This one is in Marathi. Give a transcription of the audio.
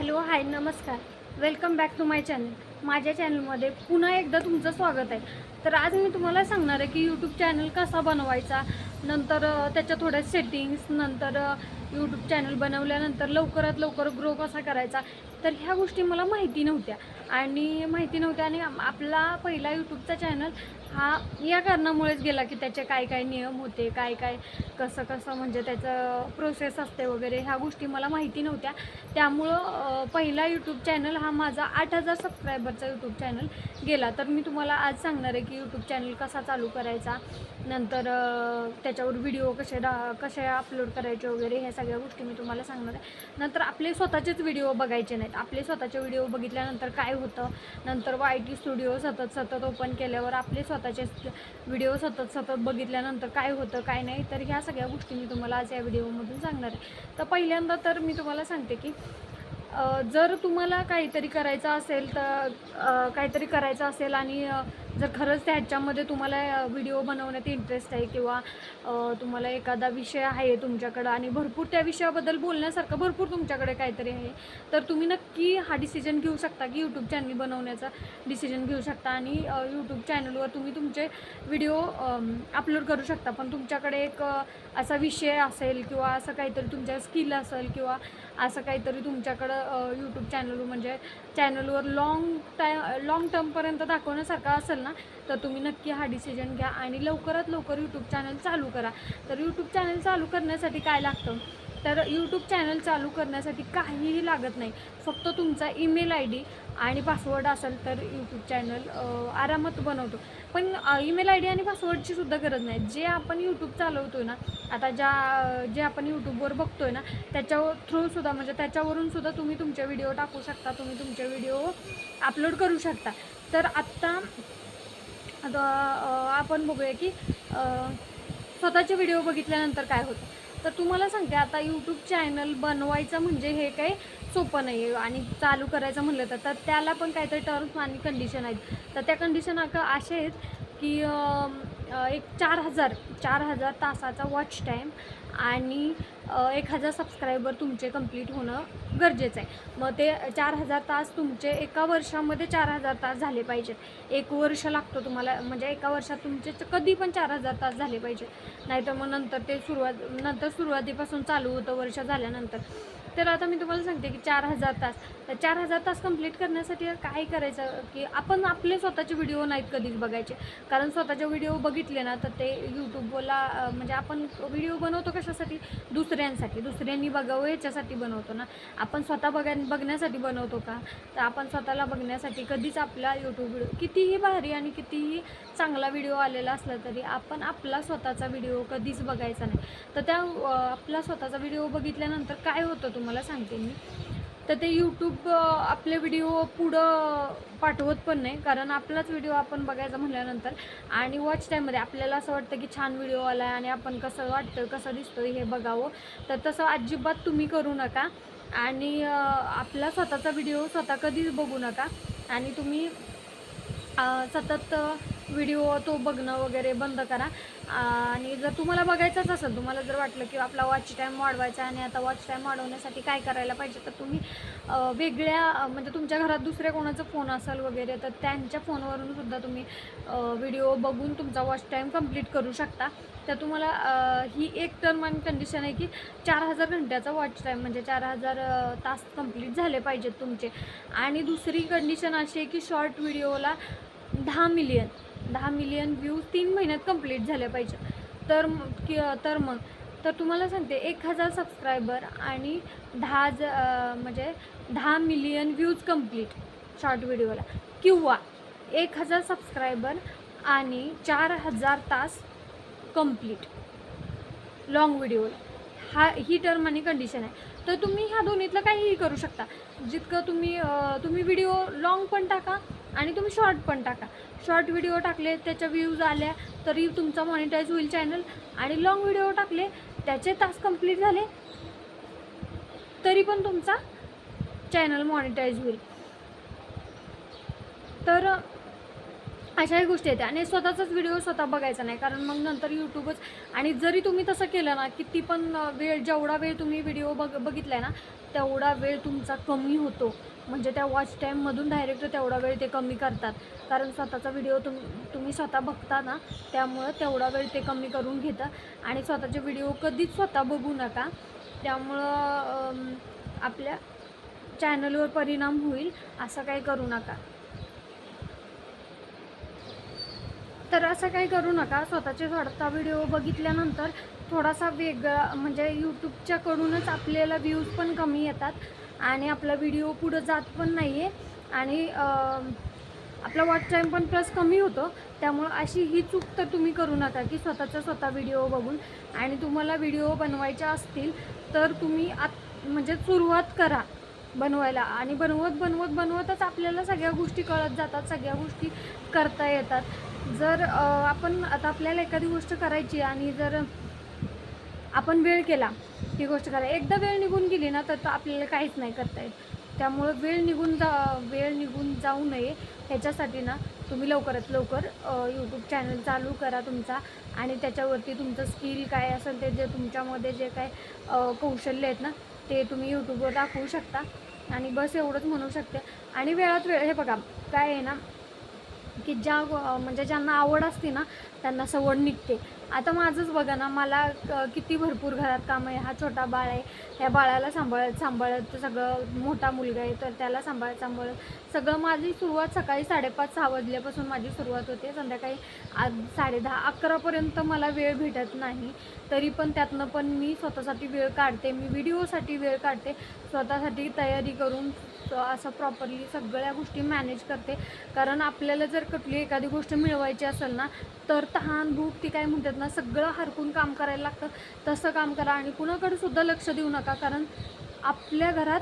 हॅलो हाय नमस्कार. Welcome back to my channel माझ्या चॅनलमध्ये पुन्हा एकदा तुमचं स्वागत आहे. तर आज मी तुम्हाला सांगणार आहे की यूट्यूब चॅनल कसा बनवायचा नंतर त्याच्या थोड्या सेटिंग्स नंतर यूट्यूब चॅनल बनवल्यानंतर लवकरात लवकर ग्रो कसा करायचा तर ह्या गोष्टी मला माहिती नव्हत्या. आणि माहिती नव्हत्या आणि आपला पहिला यूट्यूबचा चॅनल हा या कारणामुळेच गेला की त्याचे काय काय नियम होते काय काय कसं कसं म्हणजे त्याचं प्रोसेस असते वगैरे ह्या गोष्टी मला माहिती नव्हत्या. त्यामुळं पहिला यूट्यूब चॅनल हा माझा आठ हजार सबस्क्रायबरचा यूट्यूब चॅनल गेला. तर मी तुम्हाला आज सांगणार आहे की यूट्यूब चॅनल कसा चालू करायचा नंतर त्याच्यावर व्हिडिओ कसे डा कसे अपलोड करायचे वगैरे ह्या सगळ्या गोष्टी मी तुम्हाला सांगणार आहे. नंतर आपले स्वतःचेच व्हिडिओ बघायचे नाहीत. आपले स्वतःचे व्हिडिओ बघितल्यानंतर काय होतं? नंतर वाय टी स्टुडिओ सतत सतत ओपन केल्यावर आपले स्वतःचे व्हिडिओ सतत सतत बघितल्यानंतर काय होतं काय नाही तर ह्या सगळ्या गोष्टी मी तुम्हाला आज या व्हिडिओमधून सांगणार आहे. तर पहिल्यांदा तर मी तुम्हाला सांगते की जर तुम्हाला काहीतरी करायचं असेल तर काहीतरी करायचं असेल आणि जर खरंच त्याच्यामध्ये तुम्हाला व्हिडिओ बनवण्यात इंटरेस्ट आहे किंवा तुम्हाला एखादा विषय आहे तुमच्याकडं आणि भरपूर त्या विषयाबद्दल बोलण्यासारखं भरपूर तुमच्याकडे काहीतरी आहे तर तुम्ही नक्की हा डिसिजन घेऊ शकता की यूट्यूब चॅनल बनवण्याचा डिसिजन घेऊ शकता आणि यूट्यूब चॅनलवर तुम्ही तुमचे व्हिडिओ अपलोड करू शकता. पण तुमच्याकडे एक असा विषय असेल किंवा असं काहीतरी तुमच्या स्किल असेल किंवा असं काहीतरी तुमच्याकडं यूट्यूब चॅनल म्हणजे चॅनलवर लॉंग टाय लॉंग टर्मपर्यंत दाखवण्यासारखा असेल ना तर तुम्ही नक्की हा डिसिजन घ्या आणि लवकरात लवकर यूट्यूब चॅनल चालू करा. तर यूट्यूब चॅनल चालू करण्यासाठी काय लागतं? तर यूट्यूब चॅनल चालू करण्यासाठी काहीही लागत नाही. फक्त तुमचा ईमेल आय डी आणि पासवर्ड असेल तर यूट्यूब चॅनल आरामात बनवतो. पण ईमेल आय डी आणि पासवर्डची सुद्धा गरज नाही. जे आपण यूट्यूब चालवतो आहे ना आता ज्या जे आपण यूट्यूबवर बघतो आहे ना त्याच्या थ्रूसुद्धा म्हणजे त्याच्यावरूनसुद्धा तुम्ही तुमचे व्हिडिओ टाकू शकता तुम्ही तुमचे व्हिडिओ अपलोड करू शकता. तर आत्ता आता आपण बघूया की स्वतःचे व्हिडिओ बघितल्यानंतर काय होतं. तर तुम्हाला सांगते आता यूट्यूब चॅनल बनवायचं म्हणजे हे काही सोपं नाही आहे आणि चालू करायचं म्हणलं तर. तर त्याला पण काहीतरी टर्म्स आणि कंडिशन आहेत. तर त्या कंडिशन आता अशा आहेत की एक चार हजार चार हजार तासाचा वॉच टाईम आणि एक हजार सबस्क्रायबर तुमचे कंप्लीट होणं गरजेचं आहे. मग ते चार हजार तास तुमचे एका वर्षामध्ये चार हजार तास झाले पाहिजेत. एक वर्ष लागतो तुम्हाला म्हणजे एका वर्षात तुमचे कधी पण चार हजार तास झाले पाहिजे नाहीतर मग नंतर ते सुरुवात नंतर सुरुवातीपासून चालू होतं वर्ष झाल्यानंतर. तर आता मी तुम्हाला सांगते की चार हजार तास. तर चार हजार तास कंप्लीट करण्यासाठी काय करायचं की आपण आपले स्वतःचे व्हिडिओ नाहीत कधीच बघायचे. कारण स्वतःचे व्हिडिओ बघितले ना तर ते यूट्यूबला म्हणजे आपण व्हिडिओ बनवतो कशासाठी? दुसऱ्यांसाठी. दुसऱ्यांनी बघावं याच्यासाठी बनवतो ना. आपण स्वतः बघा बघण्यासाठी बनवतो का? तर आपण स्वतःला बघण्यासाठी कधीच आपला यूट्यूब व्हिडिओ कितीही भारी आणि कितीही चांगला व्हिडिओ आलेला असला तरी आपण आपला स्वतःचा व्हिडिओ कधीच बघायचा नाही. तर त्या आपला स्वतःचा व्हिडिओ बघितल्यानंतर काय होतं तुम्हाला? सांगते मी. तर ते यूट्यूब आपले व्हिडिओ पुढं पाठवत पण नाही. कारण आपलाच व्हिडिओ आपण बघायचा म्हटल्यानंतर आणि वॉच टाईममध्ये आपल्याला असं वाटतं की छान व्हिडिओ आला आहे आणि आपण कसं वाटतं कसं दिसतं हे बघावं. तर तसं अजिबात तुम्ही करू नका. आणि आपला स्वतःचा व्हिडिओ स्वतः कधीच बघू नका. आणि तुम्ही सतत व्हिडिओ तो बघणं वगैरे बंद करा. आणि जर तुम्हाला बघायचंच असेल तुम्हाला जर वाटलं की आपला वॉच टाईम वाढवायचा आणि आता वॉच टाईम वाढवण्यासाठी काय करायला पाहिजे तर तुम्ही वेगळ्या म्हणजे तुमच्या घरात दुसऱ्या कोणाचा फोन असेल वगैरे तर त्यांच्या फोनवरून सुद्धा तुम्ही व्हिडिओ बघून तुमचा वॉच टाईम कंप्लीट करू शकता. तर तुम्हाला ही एक टर्म आणि कंडिशन आहे की चार हजार घंट्याचा वॉच टाईम म्हणजे चार हजार तास कंप्लीट झाले पाहिजेत तुमचे. आणि दुसरी कंडिशन अशी आहे की शॉर्ट व्हिडिओला दहा मिलियन दहा मिलियन व्ह्यूज तीन महिन्यात कंप्लीट झाल्या पाहिजे. तर कि तर मग तर तुम्हाला सांगते एक हजार सबस्क्रायबर आणि दहा ज म्हणजे दहा मिलियन व्ह्यूज कंप्लीट शॉर्ट व्हिडिओला किंवा एक हजार सबस्क्रायबर आणि चार हजार तास कंप्लीट लाँग व्हिडिओला हा ही टर्म आणि कंडिशन आहे. तर तुम्ही ह्या दोन्हीतलं काहीही करू शकता. जितकं तुम्ही तुम्ही व्हिडिओ लाँग पण टाका आणि तुम्ही शॉर्ट पण टाका. शॉर्ट व्हिडिओ टाकले त्याच्या व्ह्यूज आल्या तरी तुमचा मॉनिटाईज होईल चॅनल आणि लाँग व्हिडिओ टाकले त्याचे तास कंप्लीट झाले तरी पण तुमचा चॅनल मॉनिटाईज होईल. तर अशाही गोष्टी येते आणि स्वतःचाच व्हिडिओ स्वतः बघायचा नाही. कारण मग नंतर यूट्यूबच आणि जरी तुम्ही तसं केलं ना किती पण वेळ जेवढा वेळ तुम्ही व्हिडिओ बघ बघितला आहे ना तेवढा वेळ तुमचा कमी होतो. म्हणजे त्या वॉच टाईममधून डायरेक्ट तेवढा वेळ ते कमी करतात. कारण स्वतःचा व्हिडिओ तुम तुम्ही स्वतः बघता ना त्यामुळं तेवढा वेळ ते कमी करून घेतं. आणि स्वतःचे व्हिडिओ कधीच स्वतः बघू नका. त्यामुळं आपल्या चॅनलवर परिणाम होईल असं काही करू नका. तर असं काही करू नका. स्वतःचे स्वतः व्हिडिओ बघितल्यानंतर थोडासा वेगळा म्हणजे यूट्यूबच्याकडूनच आपल्याला व्ह्यूज पण कमी येतात आणि आपला व्हिडिओ पुढं जात पण नाही आहे आणि आपला वॉच टाईम पण प्लस कमी होतो. त्यामुळं अशी ही चूक तर तुम्ही करू नका की स्वतःचा स्वतः व्हिडिओ बघून. आणि तुम्हाला व्हिडिओ बनवायच्या असतील तर तुम्ही आत म्हणजे सुरुवात करा बनवायला. आणि बनवत बनवत बनवतच आपल्याला सगळ्या गोष्टी कळत जातात सगळ्या गोष्टी करता येतात. जर आपण आता आपल्याला एखादी गोष्ट करायची आणि जर आपण वेळ केला ती गोष्ट करायला एकदा वेळ निघून गेली ना तर तो आपल्याला काहीच नाही करता येत. त्यामुळं वेळ निघून जा वेळ निघून जाऊ नये. ह्याच्यासाठी ना तुम्ही लवकरात लवकर यूट्यूब चॅनल चालू करा तुमचा आणि त्याच्यावरती तुमचं स्किल काय असेल ते जे तुमच्यामध्ये जे काय कौशल्य आहेत ना ते तुम्ही यूट्यूबवर दाखवू शकता. आणि बस एवढंच म्हणू शकते. आणि वेळात वेळ हे बघा काय आहे ना की ज्या म्हणजे ज्यांना आवड असते ना त्यांना सवड निघते. आता माझंच बघा ना मला क- किती भरपूर घरात काम आहे. हा छोटा बाळ आहे. ह्या बाळाला सांभाळत सांभाळत सगळं मोठा मुलगा आहे तर त्याला सांभाळत सांभाळत सगळं माझी सुरुवात सकाळी साडेपाच सहा वाजल्यापासून माझी सुरुवात होते. संध्याकाळी आज साडेदहा अकरापर्यंत मला वेळ भेटत नाही. तरी पण त्यातनं पण मी स्वतःसाठी वेळ काढते. मी व्हिडिओसाठी वेळ काढते. स्वतःसाठी तयारी करून असं प्रॉपरली सगळ्या गोष्टी मॅनेज करते. कारण आपल्याला जर कुठली एखादी गोष्ट मिळवायची असेल ना तर तहान भूक ती काय म्हणतात ना सगळं हरकून काम करायला लागतं. तसं काम करा आणि कुणाकडे सुद्धा लक्ष देऊ नका कारण आपल्या घरात